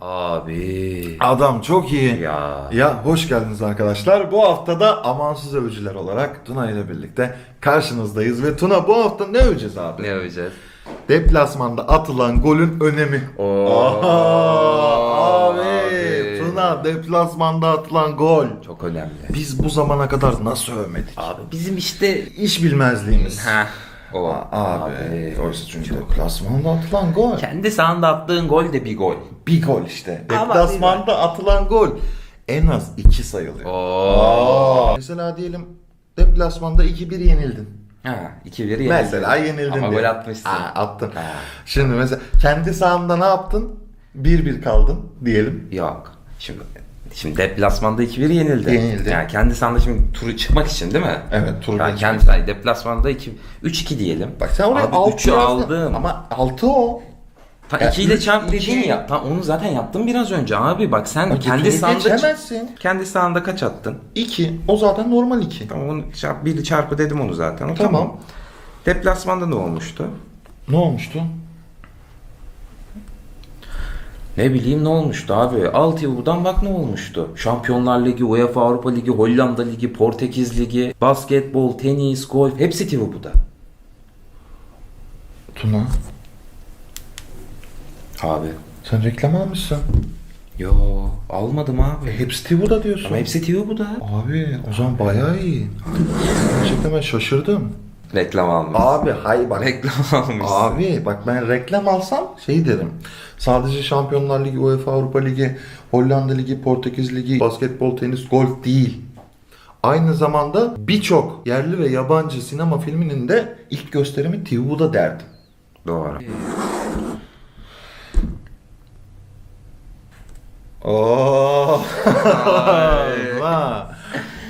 Abi. Adam çok iyi. Ya. Ya hoş geldiniz arkadaşlar. Bu hafta da amansız övücüler olarak Tuna ile birlikte karşınızdayız. Ve Tuna bu hafta ne öveceğiz abi? Ne yapacağız? Deplasmanda atılan golün önemi. Oo. Aha, abi, Tuna deplasmanda atılan gol. Çok önemli. Biz bu zamana kadar nasıl övmedik? Abi bizim işte İş bilmezliğimiz. Heh. O A- Abi, orası çünkü deplasmanda atılan gol. Kendi sahanda attığın gol de bir gol. Bir gol işte. Ama Deplasmanda atılan gol en az 2 sayılıyor. Oo. Mesela diyelim deplasmanda 2-1 yenildin. Ha, 2-1 yenildin. Mesela yenildin Ama diye. gol atmışsın. Aa, attın. Ha. Şimdi mesela kendi sahanda ne yaptın? 1-1 kaldın diyelim. Yok. Şimdi Şimdi deplasmanda 2-1 yenildi. Yenildi. Yani kendi sahanda şimdi turu çıkmak için değil mi? Evet, turu yani kendi sahanda deplasmanda 2 3-2 diyelim. Bak sen oraya Abi 6 3'ü aldım. Ama 6 o. Ta Ya 2 ile çarp dedin ya. Tam onu zaten yaptım biraz önce abi. Bak sen Bak, kendi sahanda geçemezsin. kendi sahanda kaç attın? 2. O zaten normal 2. Tamam onu çarp, bir çarpı dedim onu zaten. O Tamam. Deplasmanda ne olmuştu? Ne olmuştu? Ne bileyim ne olmuştu abi. Alt buradan bak ne olmuştu. Şampiyonlar Ligi, UEFA Avrupa Ligi, Hollanda Ligi, Portekiz Ligi, basketbol, tenis, golf hepsi TV'da. Tuna Abi. sen reklam almışsın. Yo almadım abi. E, hepsi TV'da diyorsun. Ama hepsi TV'da. Abi o zaman bayağı iyi. Gerçekten ben şaşırdım. Reklam almış. Abi hay bak. Reklam almış. Abi bak ben reklam alsam şey derim. Sadece Şampiyonlar Ligi, UEFA Avrupa Ligi, Hollanda Ligi, Portekiz Ligi, basketbol, tenis, golf değil. Aynı zamanda birçok yerli ve yabancı sinema filminin de ilk gösterimi TV'da derdim. Doğru. Oo. Ha.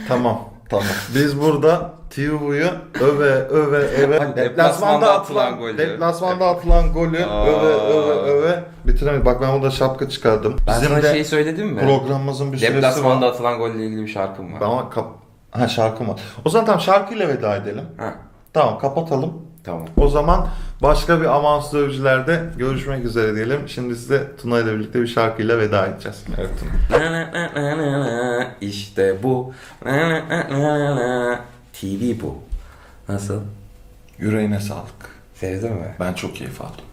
tamam, tamam. Biz burada TV'yi öve öve öve deplasmanda atılan golü. deplasmanda atılan golü öve öve öve bitiremedik. Bak ben burada şapka çıkardım. Ben Bizim sana de şey söyledim mi? programımızın bir süresi Deplasmanda var. atılan golle ilgili bir şarkım var. Ama kap ha şarkı var. O zaman tamam şarkıyla veda edelim. Ha, Tamam kapatalım. tamam. O zaman başka bir amansız övücülerde görüşmek üzere diyelim. Şimdi size Tuna ile birlikte bir şarkıyla veda edeceğiz. Evet Tuna. Na na na na na na. İşte bu. TV bu. Nasıl? Yüreğine sağlık. Sevdin mi? Ben çok keyif aldım.